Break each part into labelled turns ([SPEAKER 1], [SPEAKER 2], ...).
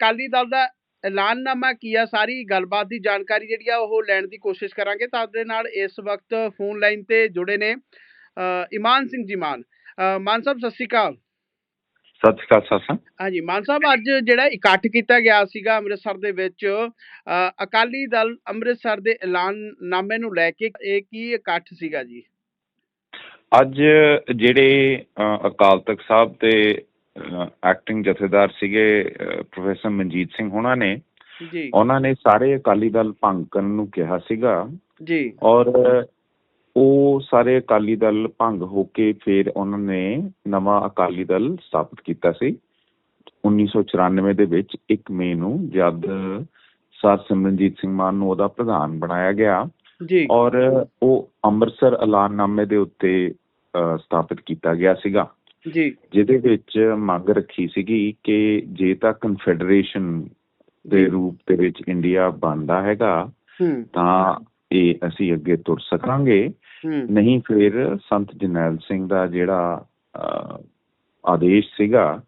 [SPEAKER 1] ਅਕਾਲੀ ਦਲ ਦਾ ਐਲਾਨਨਾਮਾ ਕੀ ਆ? ਸਾਰੀ ਗੱਲਬਾਤ ਦੀ ਜਾਣਕਾਰੀ ਜਿਹੜੀ ਆ ਉਹ ਲੈਣ ਦੀ ਕੋਸ਼ਿਸ਼ ਕਰਾਂਗੇ। ਤੁਹਾਡੇ ਨਾਲ ਇਸ ਵਕਤ ਫੋਨ ਲਾਈਨ ਤੇ ਜੁੜੇ ਨੇ ਇਮਾਨ ਸਿੰਘ ਜੀ ਮਾਨ। ਮਾਨ ਸਾਹਿਬ ਸਤਿ ਸ਼੍ਰੀ ਅਕਾਲ।
[SPEAKER 2] ਸਤਿ ਸ਼੍ਰੀ ਅਕਾਲ ਸਾਸਾ
[SPEAKER 1] ਹਾਂਜੀ ਮਾਨ ਸਾਹਿਬ ਅੱਜ ਜਿਹੜਾ ਇਕੱਠ ਕੀਤਾ ਗਿਆ ਸੀਗਾ ਅੰਮ੍ਰਿਤਸਰ ਦੇ ਵਿੱਚ ਅਕਾਲੀ ਦਲ ਅੰਮ੍ਰਿਤਸਰ ਦੇ ਐਲਾਨਨਾਮੇ ਨੂੰ ਲੈ ਕੇ ਇਹ ਕੀ ਇਕੱਠ ਸੀਗਾ ਜੀ?
[SPEAKER 2] ਅੱਜ ਜਿਹੜੇ ਅਕਾਲ ਤਖਤ ਸਾਹਿਬ ਦੇ ਐਕਟਿੰਗ ਜਥੇਦਾਰ ਸੀਗੇ ਪ੍ਰੋਫੈਸਰ ਮਨਜੀਤ ਸਿੰਘ ਉਹਨਾਂ ਨੇ।
[SPEAKER 1] ਜੀ।
[SPEAKER 2] ਉਹਨਾਂ ਨੇ ਸਾਰੇ ਅਕਾਲੀ ਦਲ ਭੰਗ ਕਰਨ ਨੂੰ ਕਿਹਾ ਸੀਗਾ।
[SPEAKER 1] ਜੀ।
[SPEAKER 2] ਔਰ ਉਹ ਸਾਰੇ ਅਕਾਲੀ ਦਲ ਭੰਗ ਹੋ ਕੇ ਫਿਰ ਉਹਨਾਂ ਨੇ ਨਵਾਂ ਅਕਾਲੀ ਦਲ ਸਥਾਪਿਤ ਕੀਤਾ ਸੀ। 1994 ਦੇ ਵਿੱਚ 1 ਮਈ ਨੂੰ ਜਦ ਸਰ ਸਿਮਰਨਜੀਤ ਸਿੰਘ ਮਾਨ ਨੂੰ ਉਹਦਾ ਪ੍ਰਧਾਨ ਬਣਾਇਆ ਗਿਆ।
[SPEAKER 1] ਜੀ।
[SPEAKER 2] ਔਰ ਉਹ ਅੰਮ੍ਰਿਤਸਰ ਐਲਾਨਨਾਮੇ ਦੇ ਉੱਤੇ ਸਥਾਪਿਤ ਕੀਤਾ ਗਿਆ ਸੀਗਾ।
[SPEAKER 1] ਜੀ।
[SPEAKER 2] ਜਿਹਦੇ ਵਿੱਚ ਮੰਗ ਰੱਖੀ ਸੀਗੀ ਕਿ ਜੇ ਤਾਂ ਕਨਫੈਡਰੇਸ਼ਨ ਦੇ। ਰੂਪ ਦੇ ਵਿੱਚ ਇੰਡੀਆ ਬਣਦਾ ਹੈਗਾ ਤਾਂ ਇਹ ਅਸੀਂ ਅੱਗੇ ਤੁਰ ਸਕਾਂਗੇ। ਨਹੀਂ ਫਿਰ ਸੰਤ ਜਰਨੈਲ ਸਿੰਘ ਦਾ ਜਿਹੜਾ ਆਦੇਸ਼ ਸੀਗਾ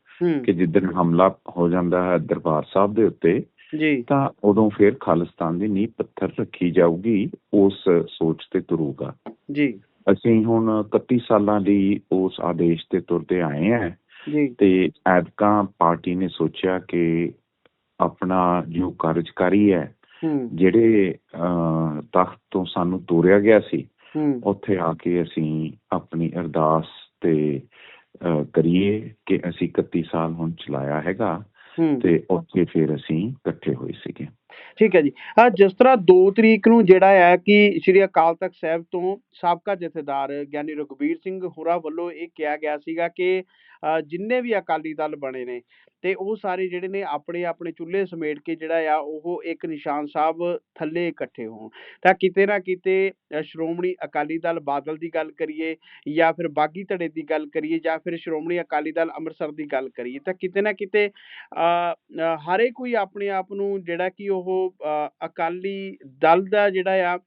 [SPEAKER 2] ਕਿ ਜਿੱਦਣ ਹਮਲਾ ਹੋ ਜਾਂਦਾ ਹੈ ਦਰਬਾਰ ਸਾਹਿਬ ਦੇ ਉੱਤੇ
[SPEAKER 1] ਜੀ।
[SPEAKER 2] ਤਾਂ ਉਦੋਂ ਫਿਰ ਖਾਲਿਸਤਾਨ ਦੀ ਨੀਂਹ ਪੱਥਰ ਰੱਖੀ ਜਾਊਗੀ ਉਸ ਸੋਚ ਤੇ ਤੁਰੂਗਾ।
[SPEAKER 1] ਜੀ।
[SPEAKER 2] ਅਸੀਂ ਹੁਣ 31 ਸਾਲਾਂ ਲਈ ਉਸ ਆਦੇਸ਼ ਤੇ ਤੁਰਦੇ ਆਏ ਹਾਂ।
[SPEAKER 1] ਜੀ।
[SPEAKER 2] ਤੇ ਐਦਕਾਂ ਪਾਰਟੀ ਨੇ ਸੋਚਿਆ ਕਿ ਆਪਣਾ ਜੋ ਕਾਰਜਕਾਰੀ ਹੈ ਜਿਹੜੇ ਤਖਤ ਤੋਂ ਸਾਨੂੰ ਤੋਰਿਆ ਗਿਆ ਸੀ ਉੱਥੇ ਆ ਕੇ ਅਸੀਂ ਆਪਣੀ ਅਰਦਾਸ ਤੇ ਕਰੀਏ ਕਿ ਅਸੀਂ 31 ਸਾਲ ਹੁਣ ਚਲਾਇਆ ਹੈਗਾ ਤੇ ਉੱਥੇ ਫਿਰ ਅਸੀਂ ਇਕੱਠੇ ਹੋਏ ਸੀਗੇ।
[SPEAKER 1] ਠੀਕ ਹੈ ਜੀ। ਆ ਜਿਸ ਤਰ੍ਹਾਂ 2 ਤਰੀਕ ਨੂੰ ਜਿਹੜਾ ਹੈ ਕਿ ਸ੍ਰੀ ਅਕਾਲ ਤਖਤ ਸਾਹਿਬ ਤੋਂ ਸਾਬਕਾ ਜਥੇਦਾਰ ਗਿਆਨੀ ਰਘੁਬੀਰ ਸਿੰਘ ਹੋਰਾਂ ਵੱਲੋਂ ਇਹ ਕਿਹਾ ਗਿਆ ਸੀਗਾ ਕਿ ਜਿੰਨੇ ਵੀ ਅਕਾਲੀ ਦਲ ਬਣੇ ਨੇ ਤੇ ਉਹ ਸਾਰੇ ਜਿਹੜੇ ਨੇ ਆਪਣੇ ਆਪਣੇ ਚੁੱਲ੍ਹੇ ਸਮੇਟ ਕੇ ਜਿਹੜਾ ਆ ਉਹ ਇੱਕ ਨਿਸ਼ਾਨ ਸਾਹਿਬ ਥੱਲੇ ਇਕੱਠੇ ਹੋਣ। ਤਾਂ ਕਿਤੇ ਨਾ ਕਿਤੇ ਸ਼੍ਰੋਮਣੀ ਅਕਾਲੀ ਦਲ ਬਾਦਲ ਦੀ ਗੱਲ ਕਰੀਏ ਜਾਂ ਫਿਰ ਬਾਗੀ ਧੜੇ ਦੀ ਗੱਲ ਕਰੀਏ ਜਾਂ ਫਿਰ ਸ਼੍ਰੋਮਣੀ ਅਕਾਲੀ ਦਲ ਅੰਮ੍ਰਿਤਸਰ ਦੀ ਗੱਲ ਕਰੀਏ ਤਾਂ ਕਿਤੇ ਨਾ ਕਿਤੇ ਅ, ਹਰੇ ਕੋਈ ਆਪਣੇ ਆਪ ਨੂੰ ਜਿਹੜਾ ਕਿ ਉਹ ਅ, ਅਕਾਲੀ ਦਲ ਦਾ ਜਿਹੜਾ ਆ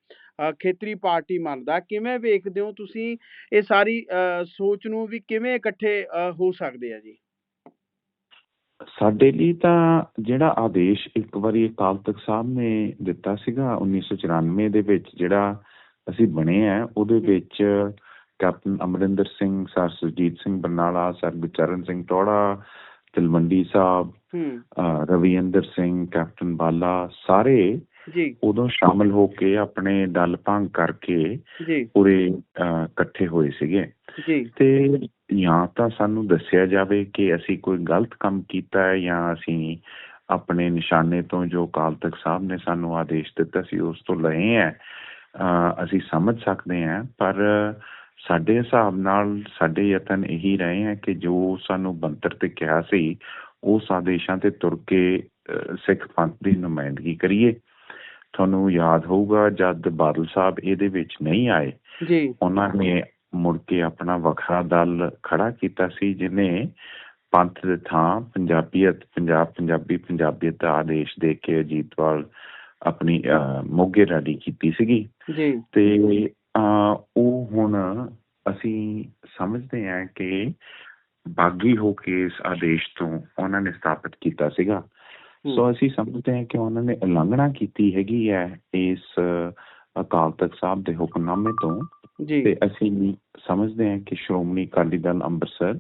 [SPEAKER 1] ਖੇਤਰੀ ਪਾਰਟੀ ਮੰਨਦਾ ਕਿਵੇਂ ਵੇਖਦੇ ਹੋ ਤੁਸੀਂ ਇਹ ਸਾਰੀ ਸੋਚ ਨੂੰ ਵੀ ਕਿਵੇਂ ਇਕੱਠੇ ਹੋ ਸਕਦੇ ਆ ਜੀ?
[SPEAKER 2] ਸਾਡੇ ਲਈ ਤਾਂ ਜਿਹੜਾ ਆਦੇਸ਼ ਇੱਕ ਵਾਰੀ ਅਕਾਲ ਤਖਤ ਸਾਹਿਬ ਨੇ ਦਿੱਤਾ ਸੀਗਾ 1994 ਦੇ ਵਿੱਚ ਜਿਹੜਾ ਅਸੀਂ ਬਣੇ ਆ ਉਹਦੇ ਵਿੱਚ captain Amarinder Singh sir Surjit Singh Barnala sir Gurcharan Singh Tohra Talwandi Sahib Ravinder Singh captain Bala ਸਾਰੇ
[SPEAKER 1] ਜੀ।
[SPEAKER 2] ਉਦੋਂ ਸ਼ਾਮਲ ਹੋ ਕੇ ਆਪਣੇ ਦਲ ਭੰਗ ਕਰਕੇ
[SPEAKER 1] ਜੀ।
[SPEAKER 2] ਪੂਰੇ ਇਕੱਠੇ ਹੋਏ ਸੀਗੇ।
[SPEAKER 1] ਜੀ।
[SPEAKER 2] ਤੇ ਜਾਂ ਤਾਂ ਸਾਨੂੰ ਦੱਸਿਆ ਜਾਵੇ ਕਿ ਅਸੀਂ ਕੋਈ ਗਲਤ ਕੰਮ ਕੀਤਾ ਹੈ ਜਾਂ ਅਸੀਂ ਆਪਣੇ ਨਿਸ਼ਾਨੇ ਤੋਂ ਜੋ ਅਕਾਲ ਤਖਤ ਸਾਹਿਬ ਨੇ ਸਾਨੂੰ ਆਦੇਸ਼ ਦਿੱਤਾ ਸੀ ਉਸ ਤੋਂ ਲਏ ਹੈ ਅਹ ਅਸੀਂ ਸਮਝ ਸਕਦੇ ਹਾਂ ਪਰ ਸਾਡੇ ਹਿਸਾਬ ਨਾਲ ਸਾਡੇ ਯਤਨ ਇਹੀ ਰਹੇ ਹੈ ਕਿ ਜੋ ਸਾਨੂੰ ਬੰਤਰ ਤੇ ਕਿਹਾ ਸੀ ਉਸ ਆਦੇਸ਼ਾਂ ਤੇ ਤੁਰ ਕੇ ਸਿੱਖ ਪੰਥ ਦੀ ਨੁਮਾਇੰਦਗੀ ਕਰੀਏ। ਤੁਹਾਨੂੰ ਯਾਦ ਹੋਊਗਾ ਜਦ ਬਾਦਲ ਸਾਹਿਬ ਇਹਦੇ ਵਿੱਚ ਨਹੀਂ ਆਏ
[SPEAKER 1] ਜੀ।
[SPEAKER 2] ਉਹਨਾਂ ਨੇ ਮੁੜ ਕੇ ਆਪਣਾ ਵੱਖਰਾ ਦਲ ਖੜਾ ਕੀਤਾ ਸੀ ਜਿਨੇ ਪੰਥ ਦੇ ਥਾਂ ਪੰਜਾਬੀਅਤ ਪੰਜਾਬ ਪੰਜਾਬੀ ਪੰਜਾਬੀਅਤ ਦਾ ਆਦੇਸ਼ ਦੇ ਕੇ ਅਜੀਤਵਾਲ ਆਪਣੀ ਮੋਗੇ ਰੈਡੀ ਕੀਤੀ ਸੀਗੀ।
[SPEAKER 1] ਜੀ।
[SPEAKER 2] ਤੇ ਉਹ ਹੁਣ ਅਸੀਂ ਸਮਝਦੇ ਹਾਂ ਕਿ ਬਾਗੀ ਹੋ ਕੇ ਇਸ ਆਦੇਸ਼ ਤੋਂ ਉਹਨਾਂ ਨੇ ਸਥਾਪਿਤ ਕੀਤਾ ਸੀਗਾ। ਸੋ ਅਸੀਂ ਸਮਝਦੇ ਹਾਂ ਕਿ ਉਹਨਾਂ ਨੇ ਉਲੰਘਣਾ ਕੀਤੀ ਹੈਗੀ ਹੈ ਇਸ ਅਕਾਲ ਤਖਤ ਸਾਹਿਬ ਦੇ ਹੁਕਮਨਾਮੇ ਤੋਂ।
[SPEAKER 1] ਜੀ।
[SPEAKER 2] ਤੇ ਅਸੀਂ ਸਮਝਦੇ ਹਾਂ ਕਿ ਸ਼੍ਰੋਮਣੀ ਅਕਾਲੀ ਦਲ ਅੰਮ੍ਰਿਤਸਰ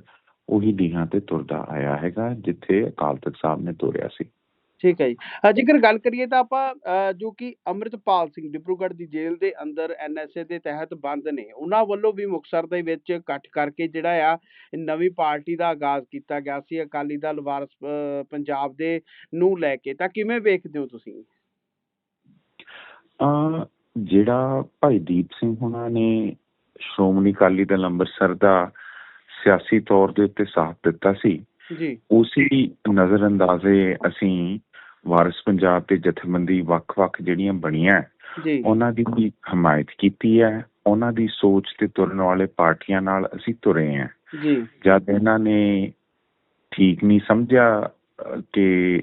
[SPEAKER 2] ਉਹੀ ਲੀਹਾਂ ਤੇ ਤੁਰਦਾ ਆਇਆ ਹੈਗਾ ਜਿੱਥੇ ਅਕਾਲ ਤਖਤ ਸਾਹਿਬ ਨੇ ਤੋਰਿਆ ਸੀ।
[SPEAKER 1] ਠੀਕ ਹੈ ਜੀ। ਜੇਕਰ ਗੱਲ ਕਰੀਏ ਤਾਂ ਆਪਾਂ ਜੋ ਕਿ ਅੰਮ੍ਰਿਤਪਾਲ ਸਿੰਘ ਡਿਬਰੂਗੜ੍ਹ ਦੀ ਜੇਲ੍ਹ ਦੇ ਅੰਦਰ ਐਨਐਸਏ ਦੇ ਤਹਿਤ ਬੰਦ ਨੇ ਉਹਨਾਂ ਵੱਲੋਂ ਵੀ ਮੁਕਤਸਰ ਦੇ ਵਿੱਚ ਇਕੱਠ ਕਰਕੇ ਜਿਹੜਾ ਆ ਨਵੀਂ ਪਾਰਟੀ ਦਾ ਆਗਾਜ਼ ਕੀਤਾ ਗਿਆ ਸੀ। ਅਕਾਲੀ ਦਲ ਵਾਰਸ ਪੰਜਾਬ ਦੇ ਨੂੰ ਲੈ ਕੇ। ਤਾਂ ਕਿਵੇਂ ਵੇਖਦੇ ਹੋ ਤੁਸੀਂ?
[SPEAKER 2] ਅਹ ਜਿਹੜਾ ਭਾਈ ਦੀਪ ਸਿੰਘ ਹੁਣਾਂ ਨੇ ਸ਼੍ਰੋਮਣੀ ਅਕਾਲੀ ਦਲ ਅੰਮ੍ਰਿਤਸਰ ਦਾ ਸਿਆਸੀ ਤੌਰ ਦੇ ਉੱਤੇ ਸਾਥ ਦਿੱਤਾ ਸੀ
[SPEAKER 1] ਜੀ।
[SPEAKER 2] ਉਸੇ ਨਜ਼ਰ ਅੰਦਾਜ਼ੇ ਅਸੀਂ ਵਾਰਿਸ ਪੰਜਾਬ ਤੇ ਜਥੇਬੰਦੀ ਵੱਖ-ਵੱਖ ਜਿਹੜੀਆਂ ਬਣੀਆਂ ਉਹਨਾਂ ਦੀ ਵੀ ਹਮਾਇਤ ਕੀਤੀ ਹੈ ਉਹਨਾਂ ਦੀ ਸੋਚ ਤੇ ਤੁਰਨ ਵਾਲੇ ਪਾਰਟੀਆਂ ਨਾਲ ਅਸੀਂ ਤੁਰੇ ਹਾਂ।
[SPEAKER 1] ਜੀ।
[SPEAKER 2] ਜਦ ਇਹਨਾਂ ਨੇ ਠੀਕ ਨਹੀਂ ਸਮਝਿਆ ਕਿ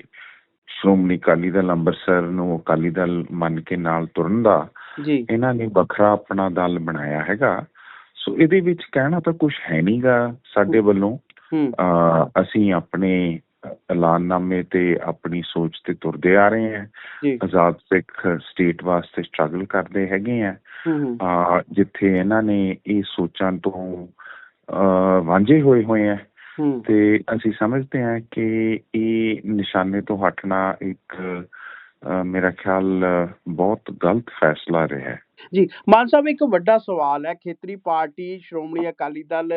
[SPEAKER 2] ਸ਼੍ਰੋਮਣੀ ਅਕਾਲੀ ਦਲ ਅੰਮ੍ਰਿਤਸਰ ਨੂੰ ਅਕਾਲੀ ਦਲ ਮੰਨ ਕੇ ਨਾਲ ਤੁਰਨ ਦਾ
[SPEAKER 1] ਜੀ।
[SPEAKER 2] ਇਹਨਾਂ ਨੇ ਵੱਖਰਾ ਆਪਣਾ ਦਲ ਬਣਾਇਆ ਹੈਗਾ। ਸੋ ਇਹਦੇ ਵਿੱਚ ਕਹਿਣਾ ਤਾਂ ਕੁਝ ਹੈ ਨਹੀਂਗਾ ਸਾਡੇ ਵੱਲੋਂ। ਅਸੀਂ ਆਪਣੇ ਐਲਾਨਨਾਮੇ ਤੇ ਆਪਣੀ ਸੋਚ ਤੇ ਤੁਰਦੇ ਆ ਰਹੇ
[SPEAKER 1] ਜੀ।
[SPEAKER 2] ਆਜ਼ਾਦ ਸਿੱਖ ਸਟੇਟ ਵਾਸਤੇ ਸਟਰਗਲ ਕਰਦੇ ਹੈਗੇ ਆ। ਅਹ ਜਿੱਥੇ ਇਹਨਾਂ ਨੇ ਇਹ ਸੋਚਾਂ ਤੋਂ ਵਾਂਝੇ ਹੋਏ ਹੋਏ ਆ। ਤੇ ਅਸੀਂ ਸਮਝਦੇ ਹਾਂ ਕਿ ਇਹ ਨਿਸ਼ਾਨੇ ਤੋਂ ਹਟਣਾ ਇੱਕ ਮੇਰਾ ਖਿਆਲ ਬਹੁਤ ਗਲਤ ਫੈਸਲਾ ਰਿਹਾ ਹੈ।
[SPEAKER 1] ਜੀ, ਮਾਨ ਸਾਹਿਬ, ਇੱਕ ਵੱਡਾ ਸਵਾਲ ਹੈ। ਖੇਤਰੀ ਪਾਰਟੀ, ਸ਼੍ਰੋਮਣੀ ਅਕਾਲੀ ਦਲ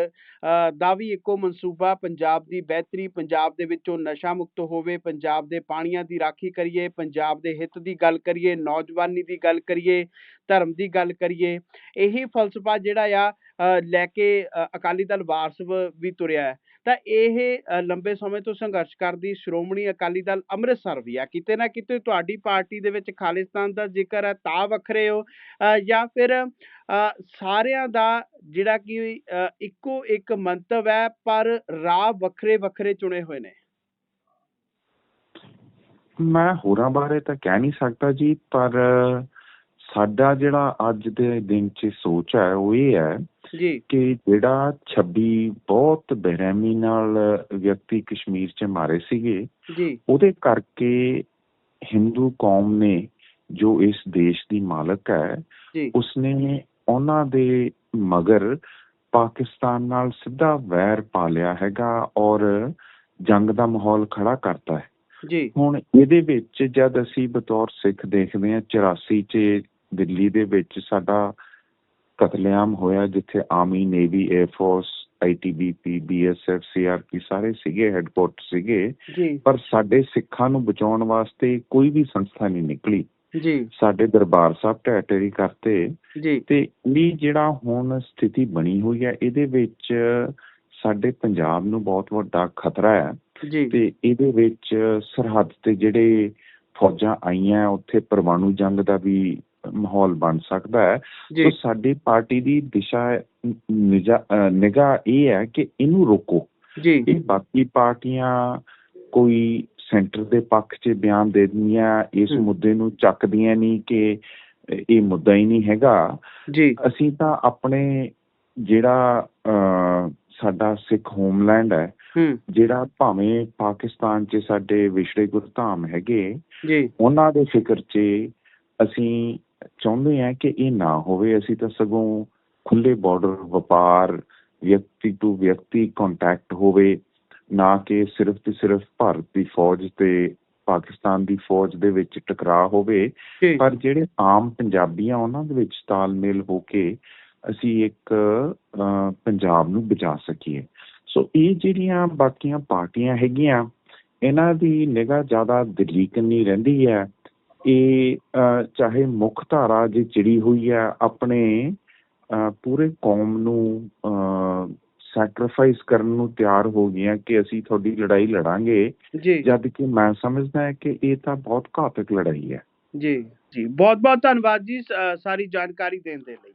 [SPEAKER 1] ਦਾ ਵੀ ਇੱਕੋ ਮਨਸੂਬਾ, ਪੰਜਾਬ ਦੀ ਬਿਹਤਰੀ, ਪੰਜਾਬ ਦੇ ਵਿੱਚੋਂ ਨਸ਼ਾ ਮੁਕਤ ਹੋਵੇ, ਪੰਜਾਬ ਦੇ ਪਾਣੀਆਂ ਦੀ ਰਾਖੀ ਕਰੀਏ, ਪੰਜਾਬ ਦੇ ਹਿੱਤ ਦੀ ਗੱਲ ਕਰੀਏ, ਨੌਜਵਾਨੀ ਦੀ ਗੱਲ ਕਰੀਏ, ਧਰਮ ਦੀ ਗੱਲ ਕਰੀਏ, ਇਹੀ ਫਲਸਫਾ ਜਿਹੜਾ ਆ ਲੈ ਕੇ ਅਕਾਲੀ ਦਲ ਵਾਰਸ ਵੀ ਤੁਰਿਆ ਹੈ। ਤਾਂ ਇਹ ਲੰਬੇ ਸਮੇਂ ਤੋਂ ਸੰਘਰਸ਼ ਕਰਦੀ ਸ਼੍ਰੋਮਣੀ ਅਕਾਲੀ ਦਲ ਅੰਮ੍ਰਿਤਸਰ ਵੀ ਆ। ਕਿਤੇ ਨਾ ਕਿਤੇ ਤੁਹਾਡੀ ਪਾਰਟੀ ਦੇ ਵਿੱਚ ਖਾਲਿਸਤਾਨ ਦਾ ਜ਼ਿਕਰ ਹੈ, ਤਾਂ ਵੱਖਰੇ ਹੋ। ਜਾਂ ਫਿਰ ਸਾਰਿਆਂ ਦਾ ਜਿਹੜਾ ਕਿ ਇੱਕੋ ਇੱਕ ਮੰਤਵ ਹੈ, ਪਰ ਰਾਹ ਵੱਖਰੇ ਵੱਖਰੇ ਚੁਣੇ ਹੋਏ ਨੇ।
[SPEAKER 2] ਮੈਂ ਹੋਰਾਂ ਬਾਰੇ ਤਾਂ ਕਹਿ ਨਹੀਂ ਸਕਦਾ ਜੀ, ਪਰ ਸਾਡਾ ਜਿਹੜਾ ਅੱਜ ਦੇ ਦਿਨ 'ਚ ਸੋਚ ਹੈ, ਉਹ ਇਹ ਹੈ
[SPEAKER 1] ਜੀ।
[SPEAKER 2] ਕਿ ਜਿਹੜਾ 26 ਬਹੁਤ ਬੇਰਹਿਮੀ ਨਾਲ ਵਿਅਕਤੀ ਕਸ਼ਮੀਰ 'ਚ ਮਾਰੇ ਸੀਗੇ
[SPEAKER 1] ਜੀ।
[SPEAKER 2] ਉਹਦੇ ਕਰਕੇ ਹਿੰਦੂ ਕੌਮ ਨੇ ਜੋ ਇਸ ਦੇਸ਼ ਦੀ ਮਾਲਕ ਹੈ ਉਸਨੇ ਉਹਨਾਂ ਦੇ ਮਗਰ ਪਾਕਿਸਤਾਨ ਨਾਲ ਸਿੱਧਾ ਵੈਰ ਪਾ ਲਿਆ ਹੈਗਾ ਔਰ ਜੰਗ ਦਾ ਮਾਹੌਲ ਖੜਾ ਕਰਤਾ ਹੈ।
[SPEAKER 1] ਜੀ।
[SPEAKER 2] ਹੁਣ ਇਹਦੇ ਵਿੱਚ ਜਦ ਅਸੀਂ ਬਤੌਰ ਸਿੱਖ ਦੇਖਦੇ ਹਾਂ 84 ਚ ਦਿੱਲੀ ਦੇ ਵਿੱਚ ਸਾਡਾ ਕਤਲੇਆਮ ਹੋਇਆ ਜਿੱਥੇ army navy air force ITBP BSF CRP ਸਾਰੇ ਸੀਗੇ ਹੈੱਡਕੁਆਰਟਰ ਸੀਗੇ। ਪਰ ਸਾਡੇ ਸਿੱਖਾਂ ਨੂੰ ਬਚਾਉਣ ਵਾਸਤੇ ਕੋਈ ਵੀ ਸੰਸਥਾ ਨਹੀਂ ਨਿਕਲੀ।
[SPEAKER 1] ਜੀ।
[SPEAKER 2] ਸਾਡੇ ਦਰਬਾਰ ਸਾਹਿਬ ਢੇਰੀ ਕਰਤੇ।
[SPEAKER 1] ਜੀ।
[SPEAKER 2] ਤੇ ਇਹ ਜਿਹੜਾ ਹੁਣ ਸਥਿਤੀ ਬਣੀ ਹੋਈ ਹੈ ਇਹਦੇ ਵਿੱਚ ਸਾਡੇ ਪੰਜਾਬ ਨੂੰ ਬਹੁਤ ਵੱਡਾ ਖਤਰਾ ਹੈ। ਤੇ ਇਹਦੇ ਵਿੱਚ ਸਰਹੱਦ ਤੇ ਜਿਹੜੇ ਫੌਜਾਂ ਆਈਆਂ ਉੱਥੇ ਪਰਮਾਣੂ ਜੰਗ ਦਾ ਵੀ ਮਾਹੌਲ ਬਣ ਸਕਦਾ ਹੈ। ਸੋ ਸਾਡੀ ਪਾਰਟੀ ਦੀ ਦਿਸ਼ਾ ਨਿਗਾਹ ਇਹ ਹੈ ਕਿ ਇਹਨੂੰ ਰੋਕੋ।
[SPEAKER 1] ਜੀ।
[SPEAKER 2] ਇਹ ਬਾਕੀ ਪਾਰਟੀਆਂ ਕੋਈ ਸੈਂਟਰ ਦੇ ਪੱਖ 'ਚ ਬਿਆਨ ਦੇ ਦਿੰਦੀਆਂ ਇਸ। ਮੁੱਦੇ ਨੂੰ ਚੱਕਦੀਆਂ ਨਹੀਂ ਕਿ ਇਹ ਮੁੱਦਾ ਹੀ ਨਹੀਂ ਹੈਗਾ।
[SPEAKER 1] ਜੀ।
[SPEAKER 2] ਅਸੀਂ ਤਾਂ ਆਪਣੇ ਜਿਹੜਾ ਸਾਡਾ ਸਿੱਖ ਹੋਮਲੈਂਡ ਹੈ
[SPEAKER 1] ਹੂੰ।
[SPEAKER 2] ਜਿਹੜਾ ਭਾਵੇਂ ਪਾਕਿਸਤਾਨ 'ਚ ਸਾਡੇ ਵਿਛੜੇ ਗੁਰਧਾਮ ਹੈਗੇ
[SPEAKER 1] ਜੀ।
[SPEAKER 2] ਉਹਨਾਂ ਦੇ ਫਿਕਰ 'ਚ ਅਸੀਂ ਚਾਹੁੰਦੇ ਹਾਂ ਕਿ ਇਹ ਨਾ ਹੋਵੇ ਅਸੀਂ ਤਾਂ ਸਗੋਂ ਖੁੱਲੇ ਬਾਰਡਰ ਵਪਾਰ ਵਿਅਕਤੀ ਟੂ ਵਿਅਕਤੀ ਕੰਟੈਕਟ ਹੋਵੇ ਨਾ ਕਿ ਸਿਰਫ ਤੇ ਸਿਰਫ ਭਾਰਤ ਦੀ ਫੌਜ ਤੇ ਪਾਕਿਸਤਾਨ ਦੀ ਫੌਜ ਦੇ ਵਿੱਚ ਟਕਰਾਅ ਹੋਵੇ। ਪਰ ਜਿਹੜੇ ਆਮ ਪੰਜਾਬੀ ਆ ਉਹਨਾਂ ਦੇ ਵਿੱਚ ਤਾਲਮੇਲ ਹੋ ਕੇ ਅਸੀਂ ਇੱਕ ਪੰਜਾਬ ਨੂੰ ਬਚਾ ਸਕੀਏ। ਸੋ ਇਹ ਜਿਹੜੀਆਂ ਬਾਕੀਆਂ ਪਾਰਟੀਆਂ ਹੈਗੀਆਂ ਇਹਨਾਂ ਦੀ ਨਿਗਾਹ ਜ਼ਿਆਦਾ ਦਿੱਲੀ ਕੰਨੀ ਰਹਿੰਦੀ ਹੈ ਇਹ ਚਾਹੇ ਮੁੱਖ ਧਾਰਾ ਜੇ ਚਿੜੀ ਹੋਈ ਹੈ ਆਪਣੇ ਪੂਰੇ ਕੌਮ ਨੂੰ ਸੈਕਰੀਫਾਈਸ ਕਰਨ ਨੂੰ ਤਿਆਰ ਹੋ ਗਈਆਂ ਕਿ ਅਸੀਂ ਤੁਹਾਡੀ ਲੜਾਈ ਲੜਾਂਗੇ। ਜਦ ਕਿ ਮੈਂ ਸਮਝਦਾ ਹਾਂ ਕਿ ਇਹ ਤਾਂ ਬਹੁਤ ਘਾਤਕ ਲੜਾਈ ਹੈ।
[SPEAKER 1] ਜੀ ਜੀ। ਬਹੁਤ ਬਹੁਤ ਧੰਨਵਾਦ ਜੀ ਸਾਰੀ ਜਾਣਕਾਰੀ ਦੇਣ ਦੇ ਲਈ।